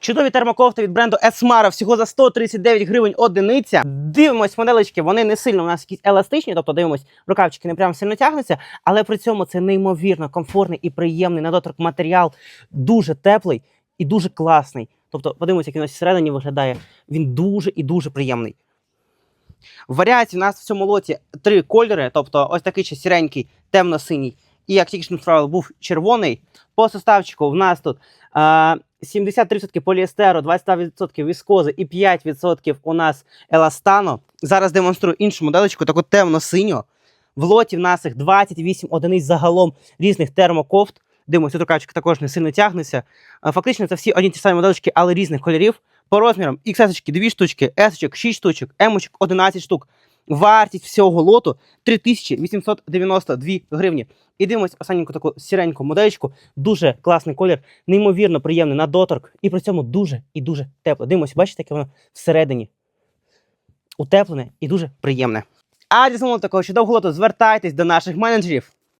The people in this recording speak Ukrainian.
Чудові термокофти від бренду Esmara всього за 139 гривень одиниця. Дивимось моделечки, вони не сильно у нас якісь еластичні, тобто дивимось, рукавчики не прям сильно тягнуться, але при цьому це неймовірно комфортний і приємний на доторк матеріал, дуже теплий і дуже класний. Тобто, подивимось, як він ось всередині виглядає. Він дуже і дуже приємний. В варіації у нас в цьому лоті три кольори, тобто ось такий ще сіренький, темно-синій. І як тільки що справили, був червоний. По составчику в нас тут е, 73% поліестеру, 22% віскози і 5% у нас еластану. Зараз демонструю іншу моделечку, таку темно-синю. В лоті в нас їх 28 одиниць загалом різних термокофт. Дивимося, рукавчик також не сильно тягнеться. Фактично, це всі одні ті самі моделечки, але різних кольорів. По розмірам XS 2 штучки, S 6 штучок, M 11 штук. Вартість всього лоту 3892 гривні. І дивимось останню таку сіреньку модельку. Дуже класний колір, неймовірно приємний на доторк. І при цьому дуже і дуже тепло. Дивимось, бачите, яке воно всередині. Утеплене і дуже приємне. А для самого такого чудового лоту звертайтесь до наших менеджерів.